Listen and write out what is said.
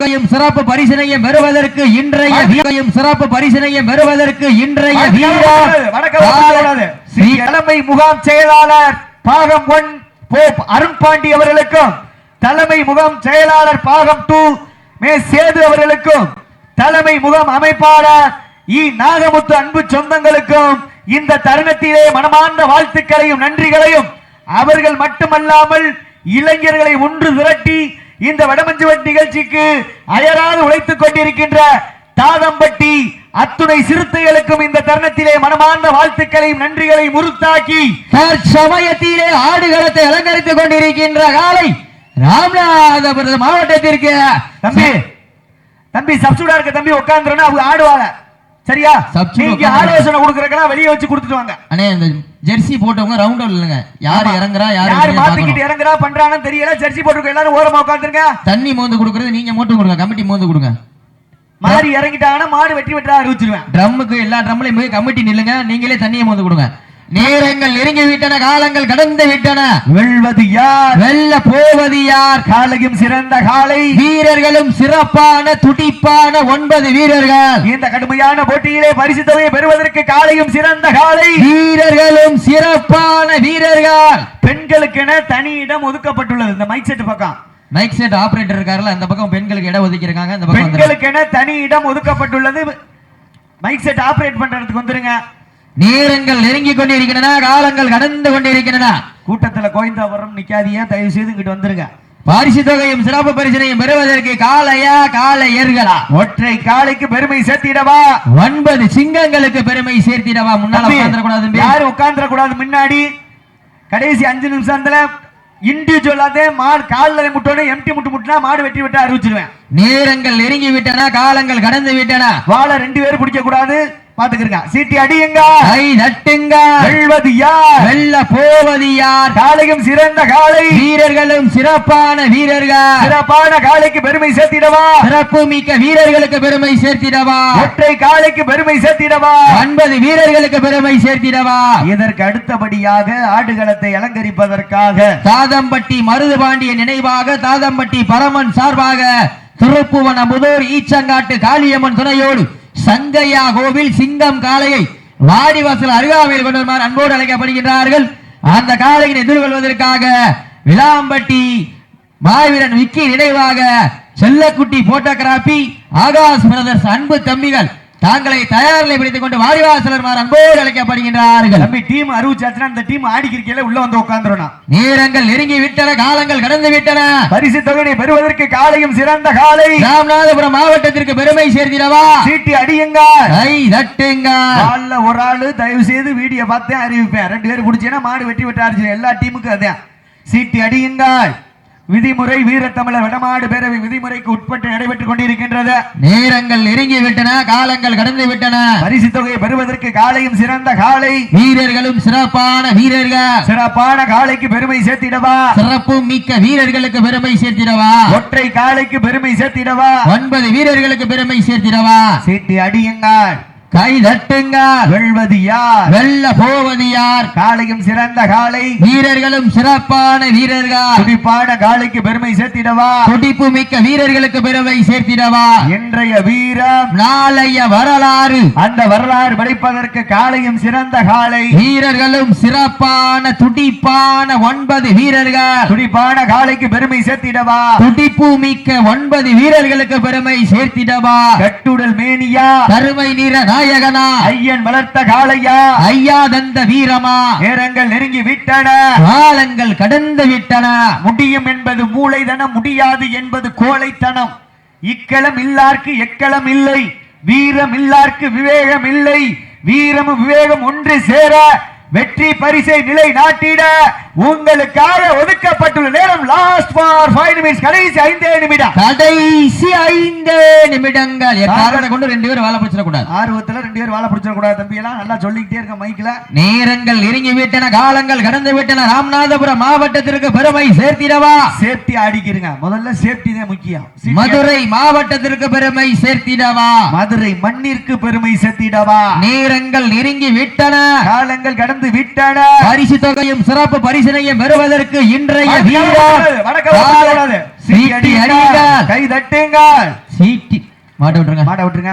சிறப்பு பரிசினையும் பெறுவதற்கு இன்றைய சிறப்பு பரிசினையும் பெறுவதற்கு இன்றைய தலைமை முகாம் செயலாளர் பாகம் ஒன் போப் அருண் பாண்டி அவர்களுக்கும் தலைமை முகாம் செயலாளர் பாகம் டூ மே சேது அவர்களுக்கும் தலைமை முகாம் அமைப்பாளர் இ நாகமுத்து அன்பு சொந்தங்களுக்கும் இந்த தருணத்திலே மனமார்ந்த வாழ்த்துக்களையும் நன்றிகளையும் அவர்கள் மட்டுமல்லாமல் இளைஞர்களை ஒன்று திரட்டி இந்த வடமஞ்சுவட் நிகழ்ச்சிக்கு அயராது உழைத்துக் கொண்டிருக்கின்ற தாதம்பட்டி அத்துணை சிறுத்தைகளுக்கும் இந்த தருணத்திலே மனமார்ந்த வாழ்த்துக்களையும் நன்றிகளையும் உறுத்தாக்கி தற்சமயத்திலே ஆடுகளத்தை அலங்கரித்துக் கொண்டிருக்கின்ற காலை ராமநாதபுரம் மாவட்டத்திற்கு. தம்பி தம்பி சப்சூடா இருக்க தம்பி உட்காந்துருன்னு அவங்க ஆடுவாங்க. சரியா? நீங்க. ஆலோசனை கொடுக்கறதுக்கெல்லாம் வெளியே வச்சு கொடுத்துட்டு வாங்க. அண்ணே ஜெர்சி போட்டவங்க ரவுண்ட் இல்லைங்க. யார். இறங்குறா யார் யார் மாத்திக்கிட்டு. இறங்குறா பண்றான்னு தெரியல. ஜெர்சி போட்டுருக்க எல்லாரும் ஓரமா உட்காந்துருங்க தண்ணி மோந்து கொடுக்கறது நீங்க மோட்டு கொடுங்க கமிட்டி மோந்து கொடுங்க. மாறி இறங்கிட்டாங்கன்னா மாடு வெட்டி வெட்டா அறிவிச்சிருவேன் ட்ரம்முக்கு எல்லா ட்ரம்லையும் போய் கமிட்டி நில்லுங்க நீங்களே தண்ணியை மோந்து கொடுங்க. நேரங்கள் நெருங்கி விட்டன காலங்கள் கடந்து விட்டன வெல்வது யார்? வெல்ல போவது யார்? காலையும் சிறந்த காலை. வீரர்களும் சிறப்பான துடிப்பான ஒன்பது வீரர்கள். இந்த கடுமையான போட்டியிலே பரிசு தொகையை பெறுவதற்கு காலையும் சிறந்த காலை. வீரர்களும் சிறப்பான வீரர்கள். பெண்களுக்கென தனி இடம் ஒதுக்கப்பட்டுள்ளது. இந்த மைக் செட் பக்கம். மைக் செட் ஆபரேட்டர் இருக்காருல்ல அந்த பக்கம் பெண்களுக்கு இடம் ஒதுக்கி இருக்காங்க இந்த பக்கம். பெண்களுக்கென தனி இடம் ஒதுக்கப்பட்டுள்ளது. மைக் செட் ஆபரேட் பண்றதுக்கு வந்துருங்க. நேரங்கள் நெருங்கி கொண்டிருக்கின்றன காலங்கள் கடந்து கொண்டிருக்கின்றன. கூட்டத்துல கோயந்தாபுரம் நிக்காதீங்க தயவு செய்து இங்கிட்டு வந்துருங்க. பரிசு தொகையும் சிறப்பு பரிசினையும் பெறுவதற்கு காளையா காளையர்களா ஒற்றை காலைக்கு பெருமை சேர்த்திடவா? ஒன்பது சிங்கங்களுக்கு பெருமை சேர்த்திடவா? முன்னால தம்பி, உட்கார்ந்துடக்கூடாது தம்பி. யாரும் உட்கார்ந்துட கூடாது முன்னாடி. கடைசி அஞ்சு நிமிஷத்துல இண்டிவிஜுவலாதே மாடு காலில் முட்டோட எம்டி முட்டு முட்டுனா மாடு வெட்டி விட்டு அறிவிச்சிருவேன். நேரங்கள் நெருங்கி விட்டன காலங்கள் கடந்து விட்டன. வாழை ரெண்டு பேரும் பிடிக்க கூடாது. பாத்துக்கிறங்க சீட்டி அடியுங்க. கை தட்டுங்க. வெல்வது யார்? வெல்ல போவது யார்? காலையும் சிறந்த காலை. வீரர்களும் சிறப்பான வீரர்கள். சிறப்பான காலைக்கு பெருமை சேர்த்திடவா? சிறப்பு மிக்க வீரர்களுக்கு பெருமை சேர்த்திடவா? ஒற்றை காலைக்கு பெருமை சேர்த்திடவா? ஒன்பது வீரர்களுக்கு பெருமை சேர்த்திடவா? இதற்கு அடுத்தபடியாக ஆடுகளத்தை அலங்கரிப்பதற்காக தாதம்பட்டி மருதுபாண்டிய நினைவாக தாதம்பட்டி பரமன் சார்பாக திருப்புவன முதூர் ஈச்சங்காட்டு காளியம்மன் துணையோடு சங்கையா கோவில் சிங்கம் காளையை வாடிவாசல் அருகாமையில் கொண்டு வருமாறு அன்போடு அழைக்கப்படுகின்றார்கள். அந்த காளையின் எதிர்கொள்வதற்காக விளாம்பட்டி மாவீரன் விக்கி நினைவாக செல்லக்குட்டி போட்டோகிராபி ஆகாஷ் பிரதர்ஸ் அன்பு தம்பிகள் தாங்களை தயார் நிலைப்படுத்திக் கொண்டு வாடிவாசலர் அன்போடு அழைக்கப்படுகின்றார்கள். தம்பி டீம் அறிவிச்சாச்சுன்னா அந்த டீம் ஆடிக்கிருக்கையில உள்ள வந்து உட்காந்துரும் நேரங்கள் நெருங்கி விட்டன காலங்கள் கடந்து விட்டன பரிசு தொகையை பெறுவதற்கு காலையும் சிறந்த காலை. ராமநாதபுரம் மாவட்டத்திற்கு பெருமை சேர்த்திடவா? சீட்டி அடியுங்க கை தட்டுங்க கால்ல ஒரு ஆளு தயவு செய்து வீடியோ பார்த்தே அறிவிப்பேன். ரெண்டு பேரும் பிடிச்சேன்னா மாடு வெட்டி விட்டாரு எல்லா டீமுக்கும் அதான் சீட்டி அடியுங்க விதிமுறை வீரத்தமிழர் வடமாடு பேரவை விதிமுறைக்கு உட்பட்டு நடைபெற்றுக் கொண்டிருக்கின்றது. நேரங்கள் நெருங்கி விட்டன காலங்கள் கடந்து விட்டன பரிசு தொகையை பெறுவதற்கு காலையும் சிறந்த காலை. வீரர்களும் சிறப்பான வீரர்கள். சிறப்பான காலைக்கு பெருமை சேர்த்திடவா? சிறப்பு மிக்க வீரர்களுக்கு பெருமை சேர்த்திடவா? ஒற்றை காலைக்கு பெருமை சேர்த்திடவா? ஒன்பது வீரர்களுக்கு பெருமை சேர்த்திடவா? சீட்டி அடியுங்கள். கை தட்டுங்க வெல்வது யார்? வெல்ல போவது யார்? காலையும் சிறந்த காலை வீரர்களும் சிறப்பான வீரர்கள். துடிப்பான காலைக்கு பெருமை சேர்த்திடவா? துடிப்பு மிக்க வீரர்களுக்கு பெருமை சேர்த்திடவா? இன்றைய வீரம். நாளைய வரலாறு. அந்த வரலாறு படைப்பதற்கு காலையும் சிறந்த காலை வீரர்களும் சிறப்பான துடிப்பான ஒன்பது வீரர்கள். துடிப்பான காலைக்கு பெருமை சேர்த்திடவா? துடிப்பு மிக்க ஒன்பது வீரர்களுக்கு பெருமை சேர்த்திடவா? கட்டுடல் மேனியா? கருமை நிற நாயகனா? ஐயன் வளர்த்த காளையா? ஐயா தந்த வீரமா? நேரங்கள் நெருங்கி விட்டன. காலங்கள் கடந்து விட்டன. முடியும் என்பது மூளைதனம் முடியாது என்பது கோழைத்தனம். இக்களம் இல்லார்க்கு எக்களம் இல்லை வீரம் இல்லார்க்கு விவேகம் இல்லை. வீரமும் விவேகம் ஒன்று சேர வெற்றி பரிசை நிலை நாட்டிட உங்களுக்காக கடைசி ஐந்தே நிமிடம். கடைசி ஐந்து நிமிடங்கள். எக்காரணத்தை கொண்டு ரெண்டு பேரும் வேலை பிடிச்சிட கூடாது ஆர்வத்துல ரெண்டு பேரும் வாழை பிடிச்சிட கூடாது தம்பி. எல்லாம் நல்லா சொல்லிக்கிட்டே இருக்க மைக்ல நேரங்கள் நெருங்கி விட்டன காலங்கள் கடந்து விட்டன. ராமநாதபுரம் மாவட்டத்திற்கு பெருமை சேர்த்திடவா? சேஃப்டி ஆடிக்கிறங்க முதல்ல சேஃப்டி தான் முக்கியம். மதுரை மாவட்டத்திற்கு பெருமை சேர்த்திடவா? மதுரை மண்ணிற்கு பெருமை சேர்த்திடவா? நேரங்கள் நெருங்கி விட்டன. காலங்கள் கடந்து விட்டன. பரிசு தொகையும் சிறப்பு பரிசினையும் பெறுவதற்கு இன்றைய வணக்கம் வீரர் சீட்டி அடியுங்கள். கை தட்டுங்கள். சீட்டி. மாட்ட விட்டுருங்க. மாட்ட விட்டுருங்க.